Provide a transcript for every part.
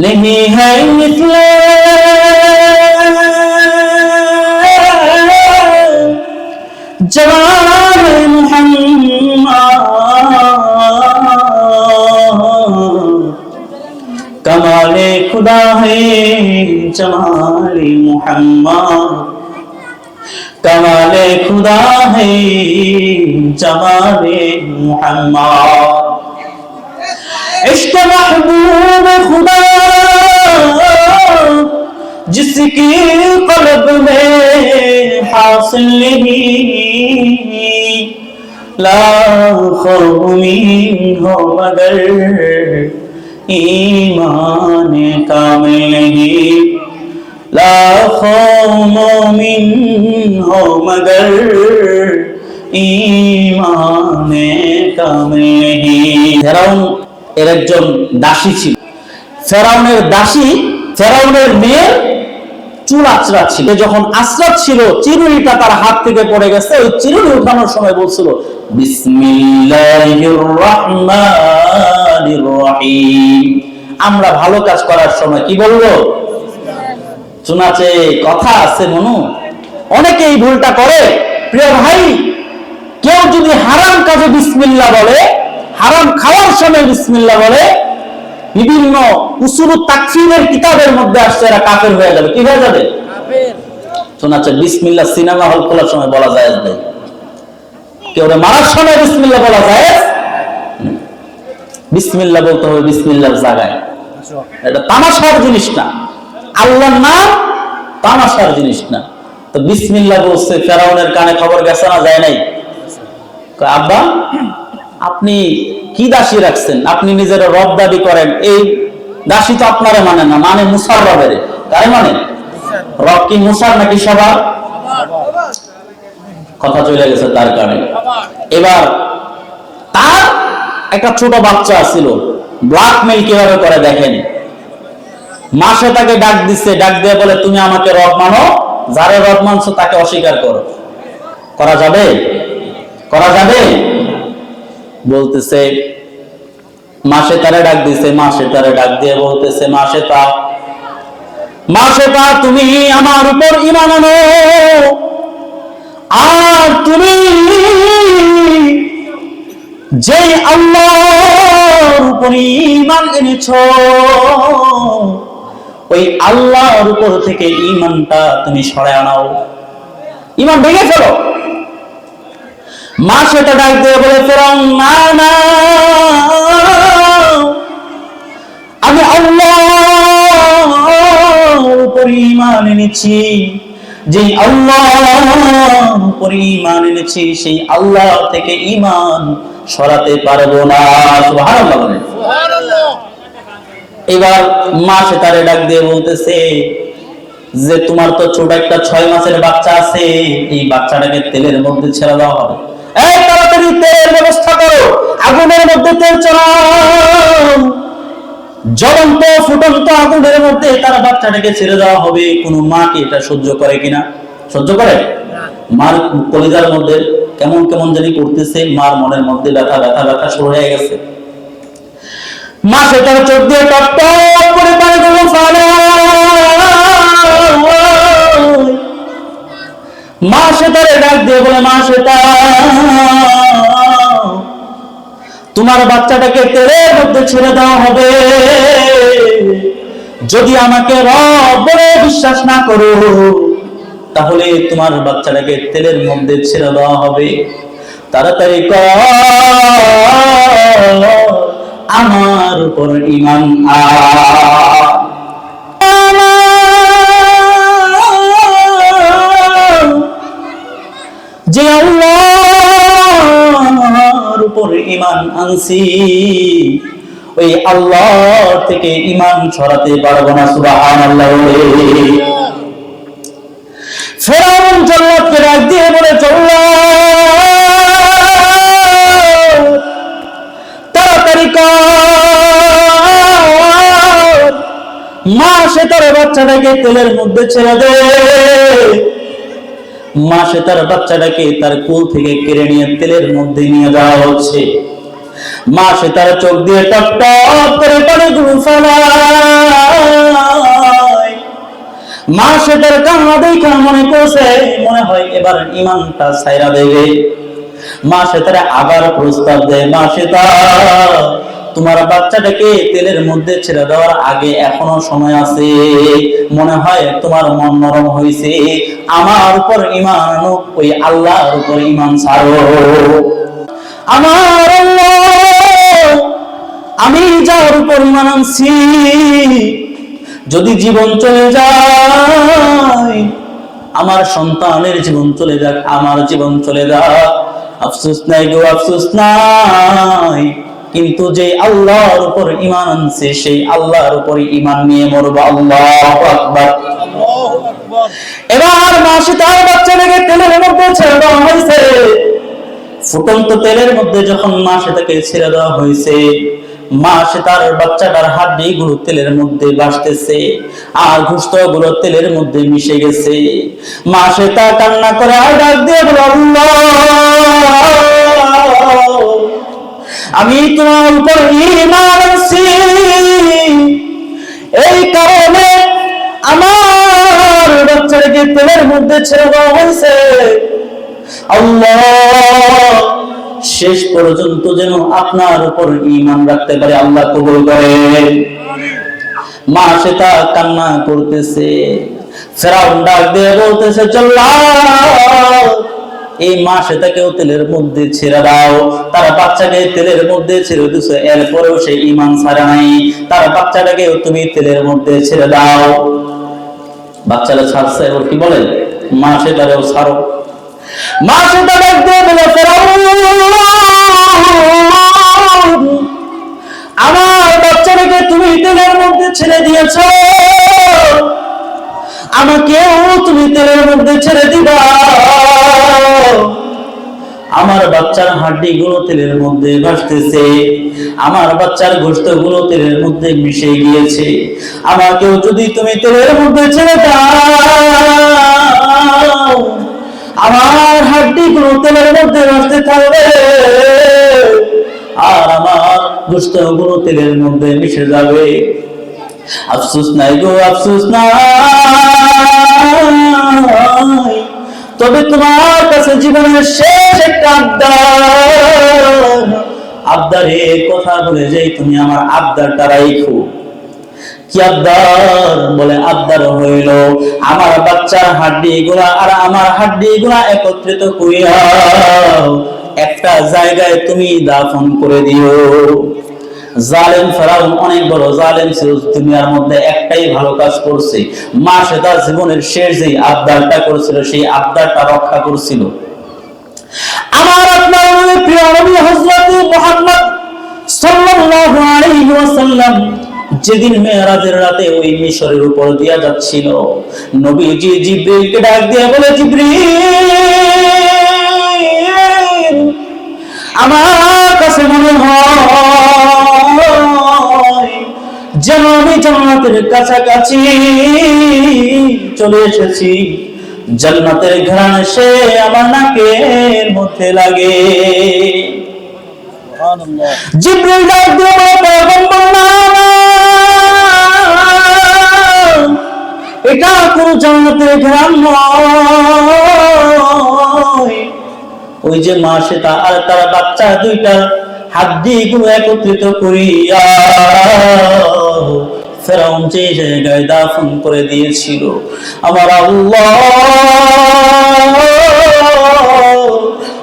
नहीं है मिसल जवान मोहम्मद कमाले खुदा है जमाले मोहम्मद कमाले खुदा है जमाले मोहम्मद इश्क महबूब खुदा जिसकी कल्ब में हासिल नहीं लाखों उम्मीद हो मगर ईमान कामिल नहीं लाखों मोमिन हो मगर ईमान कामिल नहीं ফেরাউন এর একজন দাসী ছিল ফেরাউনের দাসী ফেরাউনের মেয়ে চুল সে যখন আঁচড়াচ্ছিল চিরুনিটা তার হাত থেকে পড়ে গেছে। ওই চিরুনি উঠানোর সময় বলছিল আমরা ভালো কাজ করার সময় কি বলব? শোনাচ্ছে, কথা আছে মনু। অনেকে এই ভুলটা করে। প্রিয় ভাই, কেউ যদি হারাম কাজে বিসমিল্লা বলে, হারাম খাওয়ার সময় বিসমিল্লা বলে বিভিন্ন উসুল তাকফিরের কিতাবের মধ্যে আসছে এরা কাফের হয়ে যাবে। কি হয়ে যাবে? শোনাচ্ছে বিসমিল্লা সিনেমা হল খোলার সময় বলা যায় না কেউ মারার সময় বিসমিল্লা বলা যায়? বিসমিল্লা বলতে হবে বিসমিল্লার জায়গায়। এটা তামাশার জিনিস না। আল্লাহর নাম তামাশার জিনিস না। তো বিসমিল্লা বলছে ফেরাউনের কানে খবর গেছে না যায় নাই? আব্বা আপনি কি দাসী রাখছেন? আপনি নিজের রব দাবি করেন, এই দাসী তো আপনারা মানে না মানে মুসার রবের। কারে মানে? রব কি মুসার নাকি সবার? কথা চলে গেছে তার কারণে এবার তার একটা ছোট বাচ্চা ছিল ব্ল্যাকমেল কীভাবে করে দেখেন? মাসে তাকে ডাক দিচ্ছে ডাক দিয়ে বলে, তুমি আমাকে রব মানো, যারে রব মানছো তাকে অস্বীকার করো। করা যাবে? করা যাবে? বলতেছে মাসে তারা ডাক দিছে, মাসে তারা ডাক দিয়ে বলতেছে, মাসে তা মাসে তা তুমি আমার উপর ইমান আনো। আর তুমি যে আল্লাহর উপর ইমান এনেছ, ওই আল্লাহর উপর থেকে ইমানটা তুমি সরে আনাও ইমান ভেঙে ফেলো। মা সেটা ডাক দিয়ে বলে ফেরাম না না। ইমান এনেছি যে আল্লাহ উপর ইমান এনেছি সেই আল্লাহ থেকে ইমান সরাতে পারব না। সুবহানাল্লাহ এবার মা সে তারে ডাক দিয়ে বলতেছে যে তোমার তো ছোট একটা ছয় মাসের বাচ্চা আছে এই বাচ্চাটাকে তেলের মধ্যে ছেড়ে দেওয়া হবে। এই তাড়াতাড়ি তেলের ব্যবস্থা করো আগুনের মধ্যে তেল চড়াও জ্বলন্ত, ফুটন্ত আগুনের মধ্যে তার বাচ্চাটাকে ছেড়ে দেওয়া হবে। কোন মা কি এটা সহ্য করে কিনা? সহ্য করে? মার কলিজার মধ্যে কেমন কেমন জানি করতেছে মার মনের মধ্যে ব্যথা ব্যথা ব্যথা শুরু হয়ে গেছে। মা সেটার চোখ দিয়ে টপ করে পানি গুলো মা সেটারে ডাক দিয়ে বলে, মা সেটা তোমার বাচ্চাটাকে তেলের মধ্যে ছেড়ে দেওয়া হবে। যদি আমাকে রব বিশ্বাস না করো, তাহলে তোমার বাচ্চাটাকে তেলের মধ্যে ছেড়ে দেওয়া হবে। তাড়াতাড়ি আমার উপর ইমান আন। উপর ইমান আনছি। ওই আল্লাহ থেকে ইমান ছড়াতে পারব না সুবাহান আল্লাহ ফেরাউন জল্লাদকে ডাক দিয়ে বলে জল্লাদ তাড়াতাড়ি মা সে তার বাচ্চাটাকে তেলের মধ্যে ছেড়ে দে মা সে তার বাচ্চাটাকে তার কুল থেকে কেড়ে নিয়ে তেলের মধ্যে নিয়ে যাওয়া হচ্ছে। মা সে তার চোখ দিয়ে টপ করে মা সে তার কান্না দেখা মনে করছে, মনে হয় এবার ইমানটা সাইরা দেবে। মা সে তার আবার প্রস্তাব দেয় মা সে তার তোমার বাচ্চাটাকে তেলের মধ্যে ছেড়ে দেওয়ার আগে এখনও সময় আছে। মনে হয় তোমার মন নরম হয়েছে। আমার উপর ইমান ওই আল্লাহর উপর ইমান ছাড়ো। আমার আমি যার উপর ইমান আনছি, যদি জীবন চলে যায়, আমার সন্তানের জীবন চলে যাক, আমার জীবন চলে যাক। আফসোস নাই গো, আফসোস নাই। কিন্তু যে আল্লাহর উপর ইমান আনছে সেই আল্লাহর উপর ইমান নিয়ে মরব। আল্লাহ আকবার। এবার মাসি তার বাচ্চাটাকে তেলের মধ্যে ছেড়ে দেওয়া হয়েছে। ফুটন্ত তেলের মধ্যে যখন মা সেটাকে ছেড়ে দেওয়া হয়েছে মা সে তার বাচ্চাটার হাড্ডি গুলো তেলের মধ্যে ভাসতেছে আর ঘুষতগুলো তেলের মধ্যে মিশে গেছে। মা সে তা কান্না করে আর ডাক দিয়ে বলো "আল্লাহ, আমি তোমার উপর ঈমান আনছি। এই কারণে আমার বাচ্চাটাকে তেলের মধ্যে ছেড়ে দেওয়া হয়েছে। আল্লাহ, শেষ পর্যন্ত যেন আপনার উপর ইমান রাখতে পারে, আল্লাহ কবুল করে। মা সেটা কান্না করতেছে। ফেরাউন ডাক দিয়ে বলতেছে চল্লা এই মা সেটাকেও তেলের মধ্যে ছেড়ে দাও। তারা বাচ্চাকে তেলের মধ্যে ছেড়ে দিছে, এরপরেও সে ইমান ছাড়া নাই। তার বাচ্চাটাকেও তুমি তেলের মধ্যে ছেড়ে দাও। বাচ্চারা ছাড়ছে এবার কি বলেন মা সেটারেও ছাড়ো। মা সেটা দিয়ে বলে আমার বাচ্চাটাকে তুমি তেলের মধ্যে ছেড়ে দিয়েছ। আমাকেও তুমি তেলের মধ্যে ছেড়ে দিবা। আমার বাচ্চার হাড্ডি গুলো তেলের মধ্যে ভাসতেছে। আমার বাচ্চার গোস্তগুলো তেলের মধ্যে মিশে গিয়েছে। আমাকেও যদি তুমি তেলের মধ্যে ছেড়ে দাও, আমার হাড্ডি গুলো তেলের মধ্যে ভাসতে থাকবে। আর আমার গোস্তগুলো তেলের মধ্যে মিশে যাবে। আফসোস নাই গো, আফসোস নাই। তবে তোমার কাছে জীবনের শেষ একটা আবদার। আবদারে কথা বলে যাই তুমি আমার আবদারটা রাইখো। কি আবদার? বলে আবদার হইল, আমার বাচ্চার হাড্ডি গুলা আর আমার হাড্ডি গুলা একত্রিত করিয়া একটা জায়গায় তুমি দাফন করে দিও। জালেম ফেরাউন অনেক বড় জালেম ছিল, দুনিয়ার মধ্যে একটাই ভালো কাজ করছে। মা সে তার জীবনের শেষ যে আবদারটা করেছিল, সেই আবদারটা রক্ষা করছিল। আমার আপনার নবী প্রিয় নবী হযরত মুহাম্মদ সাল্লাল্লাহু আলাইহি ওয়াসাল্লাম যেদিন মেরাজের রাতে ওই মিশরের উপর দিয়া যাচ্ছিল, নবীজি জিব্রিলকে ডাক দিয়ে বলে, জিব্রিল, আমার কাছে মনে হয় আমি জান্নাতের কাছাকাছি চলে এসেছি। জান্নাতের ঘ্রাণ সে আমার নাকের মধ্যে লাগে। জিব্রিল ডাক দিয়ে বলে, "পয়গম্বর না, এটা কোন জান্নাতের ঘ্রাণ নয়। ওই যে মা সেটা আর তার বাচ্চা দুইটা হাড্ডি গুলো একত্রিত করিয়া যে জায়গায় দাফন করে দিয়েছিল। আমার আল্লাহ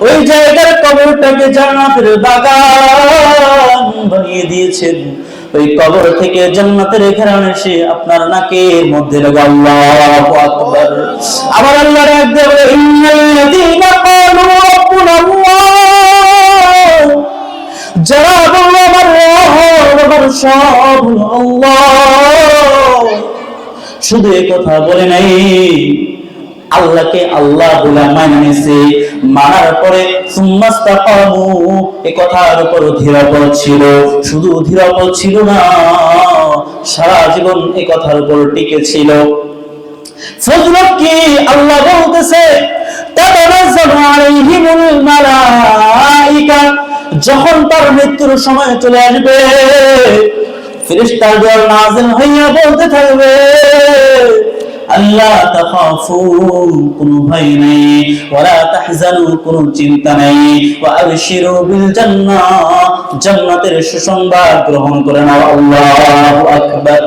ওই জায়গার কবরটাকে জান্নাতের বাগান বানিয়ে দিয়েছেন। ওই কবর থেকে জান্নাতের ঘেরান এসে আপনার নাকের মধ্যে আল্লাহু আকবার। আমার আল্লাহ। দিয়ে বলে যারা বলল আমার সব আল্লাহ। শুধু কথা বলে নাই। আল্লাহকে আল্লাহ বলে মানে নিছে মানার পরে সুম্মাস্তাকামু, এ কথার উপর ধীরপদ ছিল। শুধু ধীরপদ ছিল না, সারা জীবন এই কথার উপর টিকে ছিল। ফজলত কি আল্লাহ বলতেছে আলাইহিমুল মালাইকা যখন তার মৃত্যুর সময় চলে আসবে ফেরেশতার দল নাযিল হইয়া বলতে থাকবে, আল্লাহ তাখাফু, কোনো ভয় নেই, ওয়ালা তাহজানু, কোনো চিন্তা নেই, ওয়া আবশিরু বিল জান্নাহ, জান্নাতের সুসংবাদ গ্রহণ করে নাও, আল্লাহু আকবার।